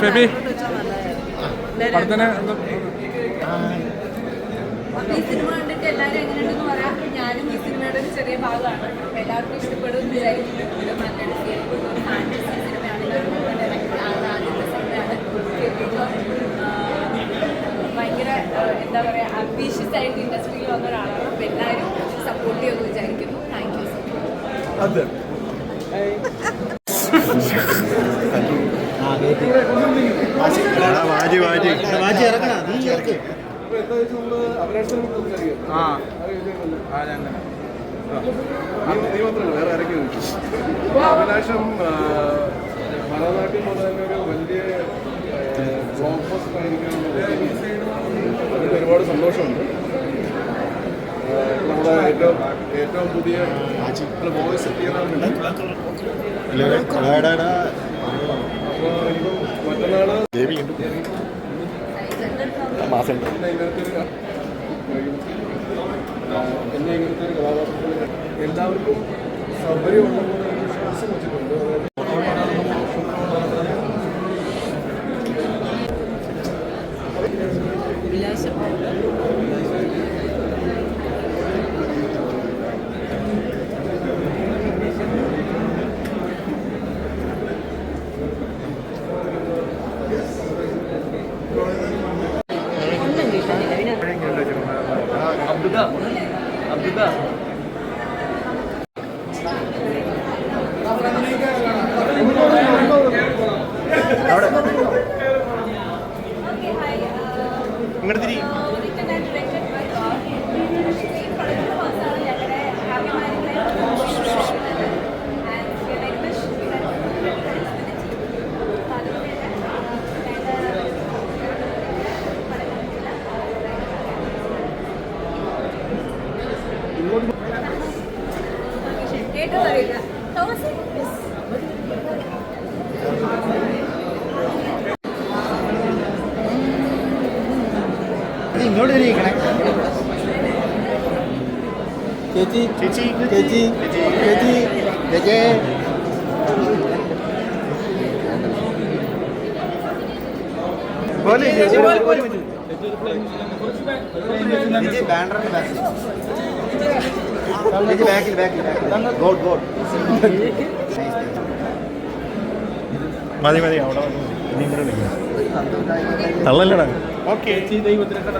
ഫെബി പടത്തിന് ഈ സിനിമ കണ്ടിട്ട് എല്ലാവരും എങ്ങനെയുണ്ടെന്ന് പറയാം. ഞാനും ഈ സിനിമയുടെ ഒരു ചെറിയ ഭാഗമാണ്. അപ്പോൾ എല്ലാവർക്കും ഇഷ്ടപ്പെടും എന്ന് വിചാരിക്കുന്നു. ഒരു നല്ലൊരു ഫീൽ ഫാന്റസി സിനിമയാണ്. ആദ്യത്തെ സിനിമയാണ്. ഭയങ്കര എന്താ പറയുക അംബീഷ്യസ് ആയിട്ട് ഇൻഡസ്ട്രിയിൽ വന്ന ഒരാളാണ്. അപ്പൊ എല്ലാവരും സപ്പോർട്ട് ചെയ്യുമെന്ന് വിചാരിക്കുന്നു. താങ്ക് യു സോ മച്ച് വാജി വാജി. വാജി ഇറക്കണം നീ ഇറക്ക്. ആ. ആ ഞാൻ തന്നെ നീ മാത്രമല്ല വേറെ ആരൊക്കെയോ അഭിലാഷം മലനാട്ടിൽ പോലെ തന്നെ ഒരു വലിയ അതിൽ ഒരുപാട് സന്തോഷമുണ്ട് നമ്മുടെ ഏറ്റവും ഏറ്റവും പുതിയ വോയിസ് എത്തിയതാണ് ദേവി മാസം എന്നെ ഇങ്ങനത്തെ ഒരു കഥാപാത്രത്തിൽ എല്ലാവർക്കും സൗകര്യമുണ്ടെന്ന് വിശ്വാസം വെച്ചിട്ടുണ്ട്. അതായത് അഭിലാഷം ഇങ്ങോട്ട് ഇങ്ങോട്ട് തിരിക്കണേ ചേച്ചി ചേച്ചി ചേച്ചി ചേച്ചി ചേച്ചേ പോലെ ചേച്ചി ബാനറിന്റെ ചേച്ചി ബാക്കിൽ ബാക്കിൽ ബാക്കിൽ ഗോഡ് ഗോഡ് മതി മതി അവിടെ വന്ന് മതി. ഇനി ഇങ്ങോട്ട് വിളിക്കാം. തള്ളല്ലടാ ഓക്കെ ദൈവത്തിനെ കട